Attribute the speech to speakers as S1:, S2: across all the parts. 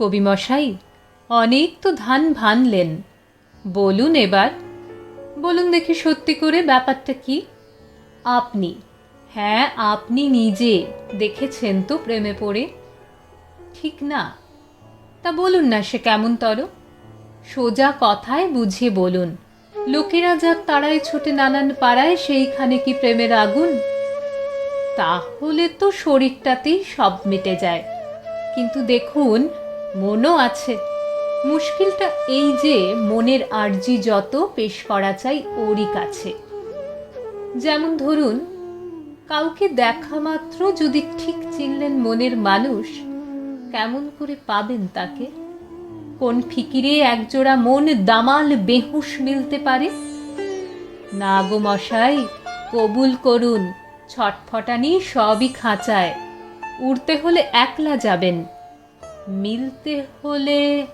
S1: কবিমশাই অনেক তো ধান ভানলেন। বলুন এবার, বলুন দেখি সত্যি করে ব্যাপারটা কি? আপনি হ্যাঁ আপনি নিজে দেখেছেন তো প্রেমে পড়ে? ঠিক না? তা বলুন না সে কেমন তর? সোজা কথায় বুঝিয়ে বলুন, লোকেরা যাক তারাই ছোটে নানান পাড়ায় সেইখানে কি প্রেমের আগুন? তাহলে তো শরীরটাতেই সব মিটে যায়। কিন্তু দেখুন মনও আছে। মুশকিলটা এই যে মনের আর্জি যত পেশ করা চাই ওরই কাছে। যেমন ধরুন, কাউকে দেখা মাত্র যদি ঠিক চিনলেন মনের মানুষ, কেমন করে পাবেন তাকে? কোন ফিকিরে একজোড়া মন দামাল বেহুশ মিলতে পারে? না গো মশাই, কবুল করুন, ছটফটানি সবই খাঁচায়। উড়তে হলে একলা যাবেন। মিলতে হলে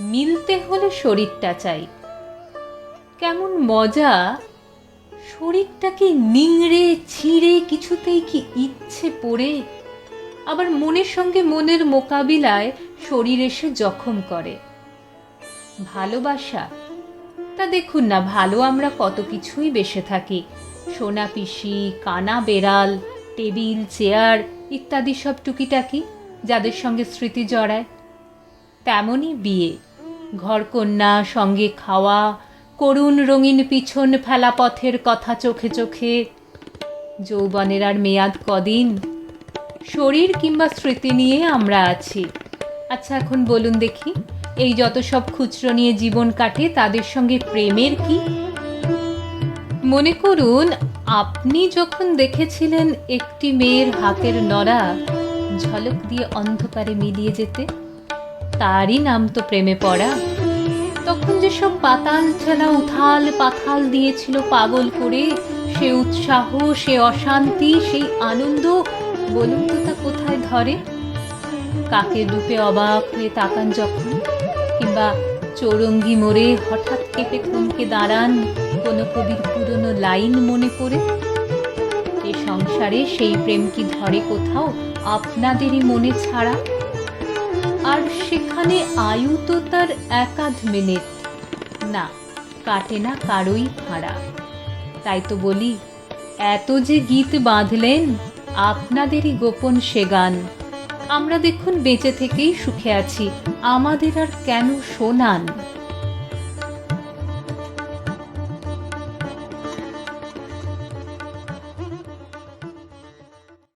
S1: মিলতে হলে শরীরটা চাই। কেমন মজা, শরীরটাকে নিংড়ে ছিঁড়ে কিছুতেই কি ইচ্ছে পড়ে? আবার মনের সঙ্গে মনের মোকাবিলায় শরীর এসে জখম করে। ভালোবাসা, তা দেখুন না, ভালো আমরা কত কিছুই বেসে থাকি। সোনা পিসি কানা বেড়াল, টেবিল, চেয়ার, ইত্যাদি সব টুকিটাকি যাদের সঙ্গে স্মৃতি জড়ায়, তেমনই বিয়ে। ঘরকন্যা সঙ্গে খাওয়া, করুণ রঙিন পিছন ফেলা পথের কথা চোখে চোখে, যৌবনের আর মেয়াদ কদিন? শরীর কিংবা স্মৃতি নিয়ে আমরা আছি। আচ্ছা এখন বলুন দেখি, এই যত সব খুচরো নিয়ে জীবন কাটে, তাদের সঙ্গে প্রেমের কি? মনে করুন, আপনি যখন দেখেছিলেন একটি মেয়ের হাতের নড়া ঝলক দিয়ে অন্ধকারে মিলিয়ে যেতে। তারই নাম তো প্রেমে পড়া। তখন যেসব পাতাল ঠেলা উথাল পাথাল দিয়েছিল পাগল করে, সে উৎসাহ, সে অশান্তি, সেই আনন্দ, বলুন তো তা কোথায় ধরে? কাকের রূপে অবাক হয়ে তাকান যখন, কিংবা চৌরঙ্গি মোড়ে হঠাৎ কেঁপে থমকে দাঁড়ান কোনো কবির পুরনো লাইন মনে পড়ে? এ সংসারে সেই প্রেম কি ধরে কোথাও? আপনাদেরই মনে ছাড়া? আর সেখানে আয়ু তো তার একাধ মিনিট। না, কাটে না কারোই ভাড়া। তাই তো বলি, এত যে গীত বাঁধলেন, আপনাদেরই গোপন সে গান। আমরা দেখুন বেঁচে থেকেই সুখে আছি, আমাদের আর কেন শোনান?